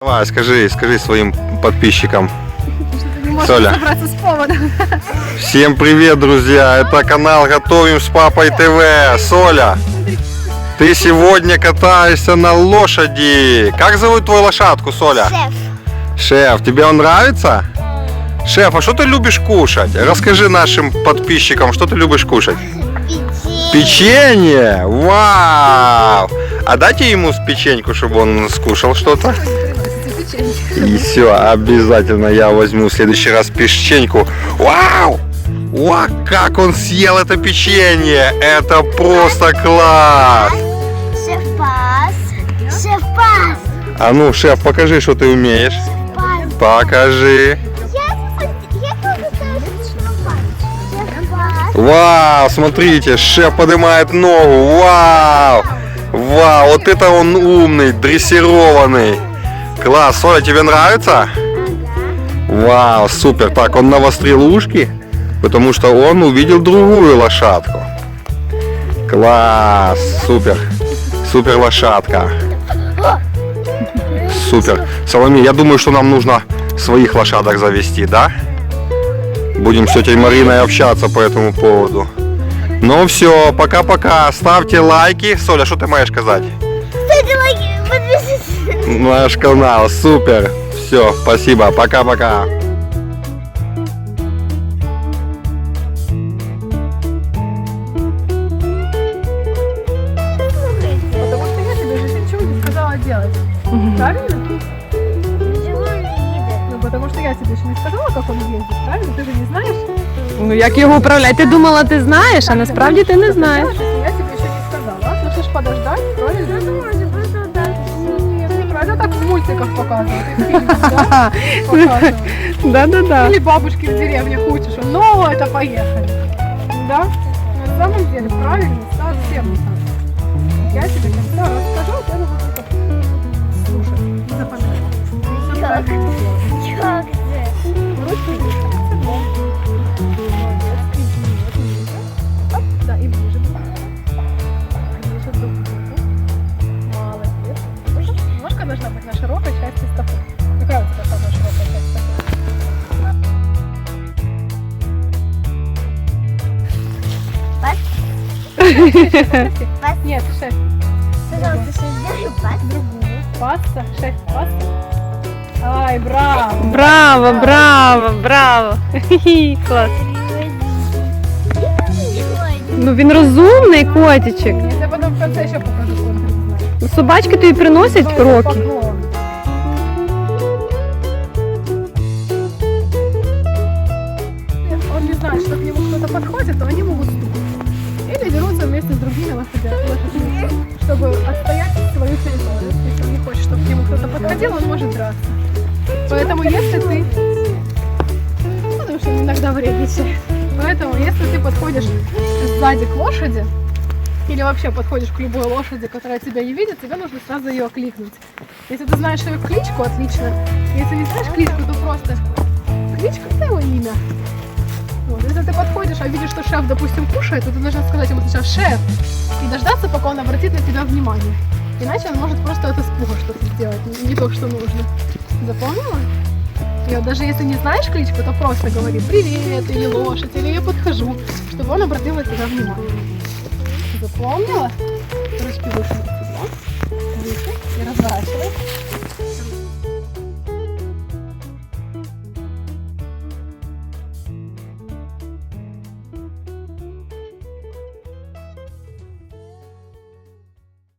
Давай, скажи, скажи своим подписчикам. Соля. собраться с поводом. Всем привет, друзья! Это канал Готовим с Папой ТВ. Соля, ты сегодня катаешься на лошади. Как зовут твою лошадку, Соля? Шеф. Шеф, тебе он нравится? Шеф, а что ты любишь кушать? Расскажи нашим подписчикам, что ты любишь кушать? Печенье. Печенье! Вау! А дайте ему с печеньку, чтобы он скушал что-то. И все, обязательно я возьму в следующий раз печеньку. Вау! Ва, как он съел это печенье! Это просто класс! Шеф-пас. Шеф-пас. А ну, шеф, покажи, что ты умеешь. Покажи. Вау, смотрите, шеф поднимает ногу. Вау! Вау, вот это он умный, дрессированный. Класс, Соля, тебе нравится? Вау, супер. Так, он навострил ушки, потому что он увидел другую лошадку. Класс, супер. Супер лошадка. Супер. Соломей, я думаю, что нам нужно своих лошадок завести, да? Будем с тетей Мариной общаться по этому поводу. Ну все, пока-пока. Ставьте лайки. Соля, что ты можешь сказать? Ставьте лайки, подписывайтесь. Наш канал, супер. Все, спасибо, пока-пока. Потому что я тебе же ничего не сказала делать. Правильно? Ничего не видно. Ну, потому что я тебе еще не сказала, как он ездит, правильно? Ты же не знаешь? Ну як його управляти? Ти думала, ти знаєш, а насправді ти не знаєш. Так в мультиках показывают. и в фильмах, да? Показывают. Да-да-да. Или бабушки в деревне учишь, что, ну, это поехали. Да? На самом деле, правильно, совсем не так. Я тебе когда расскажу, а ты широкой части стопы. Какая у тебя самая широкая часть стопы? Пас. Нет, шеф. Пожалуйста, шеф, сделай пас. Другую. Пасса. Шеф, пасса. Ай, браво. Браво, браво, браво. Хі-хі, Клас. Ну він розумний котичек. Я потом в конце еще покажу, сколько ты знаешь. Ну, Собачки тобі приносять Новый Вместе с другими лошадя- лошадьми, чтобы отстоять свою территорию. Если он не хочет, чтобы к нему кто-то подходил, он может драться. Поэтому если ты... Потому что иногда вредничает. Поэтому если ты подходишь сзади к лошади, или вообще подходишь к любой лошади, которая тебя не видит, тебе нужно сразу ее окликнуть. Если ты знаешь ее кличку, отлично. Если не знаешь кличку, то просто кличка это имя. Если ты подходишь, а видишь, что шеф, допустим, кушает, то ты должен сказать ему сначала «шеф» и дождаться, пока он обратит на тебя внимание. Иначе он может просто от испуга что-то сделать, не- то, что нужно. Запомнила? И вот даже если не знаешь кличку, то просто говори «привет» или «лошадь», или «я подхожу», чтобы он обратил на тебя внимание. Запомнила? Ручки